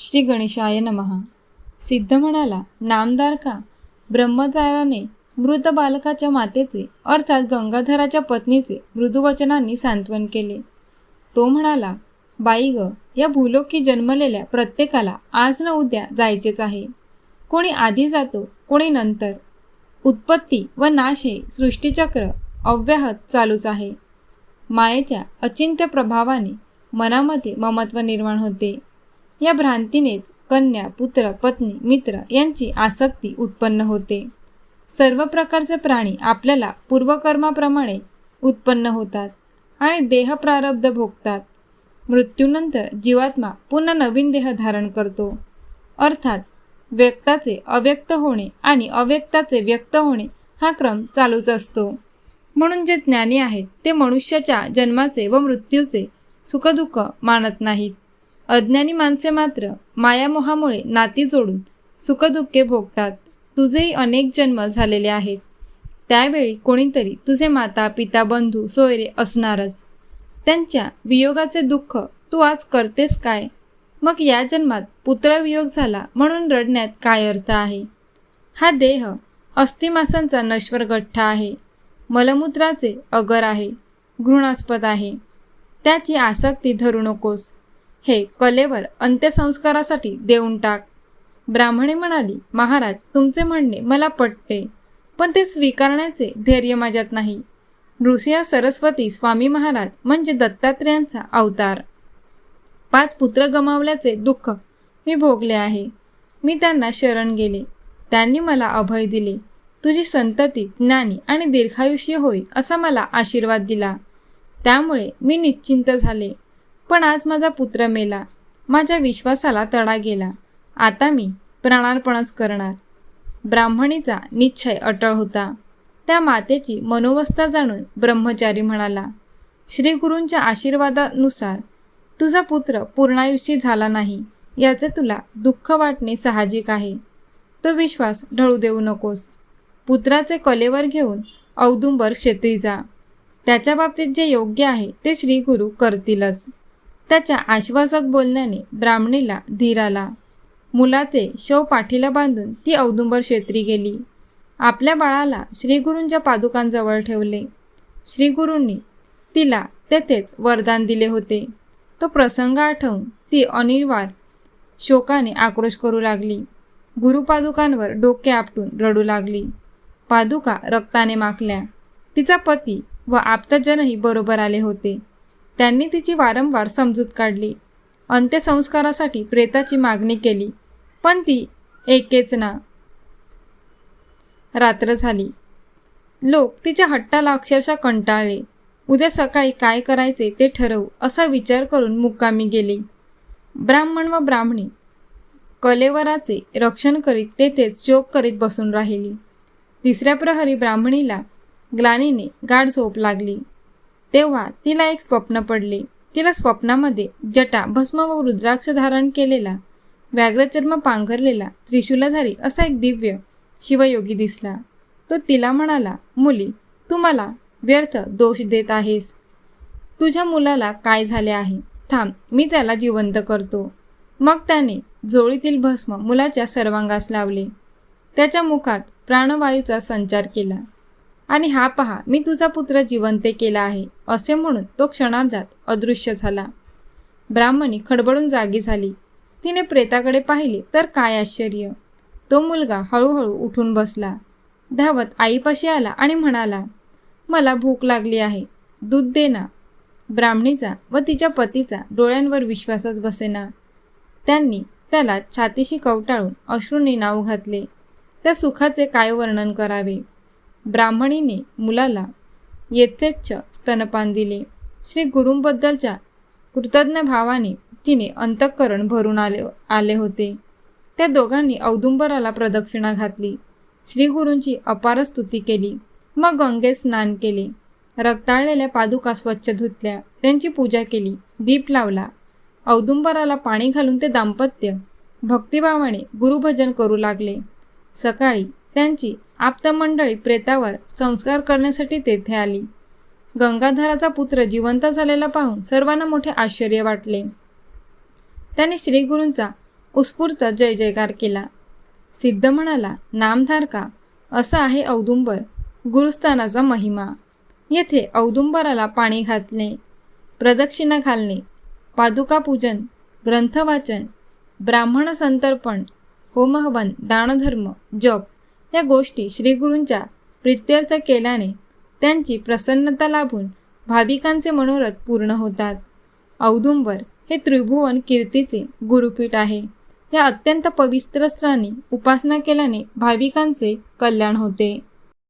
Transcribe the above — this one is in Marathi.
श्री गणेशाय नमः. सिद्ध म्हणाला नामदार का? ब्रह्मचाराने मृत बालकाच्या मातेचे अर्थात गंगाधराच्या पत्नीचे मृदुवचनांनी सांत्वन केले. तो म्हणाला बाई ग या भूलोकी जन्मलेल्या प्रत्येकाला आज न उद्या जायचेच आहे. कोणी आधी जातो कोणी नंतर. उत्पत्ती व नाश हे सृष्टीचक्र अव्याहत चालूच आहे. मायेच्या अचिंत्य प्रभावाने मनामध्ये ममत्व निर्माण होते. या भ्रांतीनेच कन्या पुत्र पत्नी मित्र यांची आसक्ती उत्पन्न होते. सर्व प्रकारचे प्राणी आपल्याला पूर्वकर्माप्रमाणे उत्पन्न होतात आणि देह प्रारब्ध भोगतात. मृत्यूनंतर जीवात्मा पुन्हा नवीन देह धारण करतो. अर्थात व्यक्ताचे अव्यक्त होणे आणि अव्यक्ताचे व्यक्त होणे हा क्रम चालूच असतो. म्हणून जे ज्ञानी आहेत ते मनुष्याच्या जन्माचे व मृत्यूचे सुखदुःख मानत नाहीत. अज्ञानी माणसे मात्र मायामोहामुळे नाती जोडून सुखदुःखे भोगतात. तुझेही अनेक जन्म झालेले आहेत. त्यावेळी कोणीतरी तुझे माता पिता बंधू सोयरे असणारच. त्यांच्या वियोगाचे दुःख तू आज करतेस काय? मग या जन्मात पुत्रवियोग झाला म्हणून रडण्यात काय अर्थ आहे? हा देह अस्थिमासांचा नश्वर गठ्ठा आहे. मलमूत्राचे अगर आहे. घृणास्पद आहे. त्याची आसक्ती धरू नकोस. हे कलेवर अंत्यसंस्कारासाठी देऊन टाक. ब्राह्मणे म्हणाली महाराज तुमचे म्हणणे मला पटते पण ते स्वीकारण्याचे धैर्य माझ्यात नाही. नृसिंह सरस्वती स्वामी महाराज म्हणजे दत्तात्रेयांचा अवतार. पाच पुत्र गमावल्याचे दुःख मी भोगले आहे. मी त्यांना शरण गेले. त्यांनी मला अभय दिले. तुझी संतती ज्ञानी आणि दीर्घायुष्य होईल असा मला आशीर्वाद दिला. त्यामुळे मी निश्चिंत झाले. पण आज माझा पुत्र मेला. माझ्या विश्वासाला तडा गेला. आता मी प्राणार्पणच करणार. ब्राह्मणीचा निश्चय अटळ होता. त्या मातेची मनोवस्था जाणून ब्रह्मचारी म्हणाला श्रीगुरूंच्या आशीर्वादानुसार तुझा पुत्र पूर्णायुषी झाला नाही. याचे तुला दुःख वाटणे साहजिक आहे. तो विश्वास ढळू देऊ नकोस. पुत्राचे कलेवर घेऊन औदुंबर क्षेत्री जा. त्याच्या बाबतीत जे योग्य आहे ते श्रीगुरू करतीलच. त्याच्या आश्वासक बोलण्याने ब्राह्मणीला धीर आला मुलाचे शव पाठीला बांधून ती औदुंबर क्षेत्री गेली. आपल्या बाळाला श्रीगुरूंच्या पादुकांजवळ ठेवले. श्रीगुरूंनी तिला तेथेच वरदान दिले होते. तो प्रसंग आठवून ती अनिर्वार शोकाने आक्रोश करू लागली. गुरुपादुकांवर डोके आपटून रडू लागली. पादुका रक्ताने माखल्या. तिचा पती व आप्तजनही बरोबर आले होते. त्यांनी तिची वारंवार समजूत काढली. अंत्यसंस्कारासाठी प्रेताची मागणी केली पण ती एकेच ना. रात्र झाली. लोक तिच्या हट्टाला अक्षरशः कंटाळले. उद्या सकाळी काय करायचे ते ठरवू असा विचार करून मुक्कामी गेली. ब्राह्मण व ब्राह्मणी कलेवराचे रक्षण करीत तेथेच शोक करीत बसून राहिली. तिसऱ्या प्रहरी ब्राह्मणीला ग्लानीने गाढ झोप लागली. तेव्हा तिला एक स्वप्न पडले. तिला स्वप्नामध्ये जटा भस्म व रुद्राक्ष धारण केलेला व्याघ्रचर्म पांघरलेला त्रिशूलधारी असा एक दिव्य शिवयोगी दिसला. तो तिला म्हणाला मुली तू मला व्यर्थ दोष देत आहेस. तुझ्या मुलाला काय झाले आहे? थांब मी त्याला जिवंत करतो. मग त्याने जोळीतील भस्म मुलाच्या सर्वांगास लावले. त्याच्या मुखात प्राणवायूचा संचार केला. आणि हा पहा मी तुझा पुत्र जिवंत केला आहे असे म्हणून तो क्षणार्धात अदृश्य झाला. ब्राह्मणी खडबडून जागी झाली. तिने प्रेताकडे पाहिले तर काय आश्चर्य. तो मुलगा हळूहळू उठून बसला. धावत आईपाशी आला आणि म्हणाला मला भूक लागली आहे दूध दे ना. ब्राह्मणीचा व तिच्या पतीचा डोळ्यांवर विश्वासच बसेना. त्यांनी त्याला छातीशी कवटाळून अश्रूंनी नाव घातले. त्या सुखाचे काय वर्णन करावे? ब्राह्मणीने मुलाला येथेच स्तनपान दिले. श्री गुरूंबद्दलच्या कृतज्ञ भावाने तिने अंतःकरण भरून आले आले होते. त्या दोघांनी औदुंबराला प्रदक्षिणा घातली. श्रीगुरूंची अपार स्तुती केली. मग गंगेत स्नान केले. रक्ताळलेल्या पादुका स्वच्छ धुतल्या. त्यांची पूजा केली. दीप लावला. औदुंबराला पाणी घालून ते दाम्पत्य भक्तिभावाने गुरुभजन करू लागले. सकाळी त्यांची आप्तमंडळी प्रेतावर संस्कार करण्यासाठी तेथे आली. गंगाधराचा पुत्र जिवंत झालेला पाहून सर्वांना मोठे आश्चर्य वाटले. त्याने श्रीगुरूंचा उत्स्फूर्त जय जयकार केला. सिद्ध म्हणाला नामधारका असा आहे औदुंबर गुरुस्थानाचा महिमा. येथे औदुंबराला पाणी घातले प्रदक्षिणा घालणे पादुकापूजन ग्रंथवाचन ब्राह्मण संतर्पण होमहवन दानधर्म जप या गोष्टी श्रीगुरूंच्या प्रित्यर्थ केल्याने त्यांची प्रसन्नता लाभून भाविकांचे मनोरथ पूर्ण होतात. औदुंबर हे त्रिभुवन कीर्तीचे गुरुपीठ आहे. या अत्यंत पवित्र स्थानी उपासना केल्याने भाविकांचे कल्याण होते.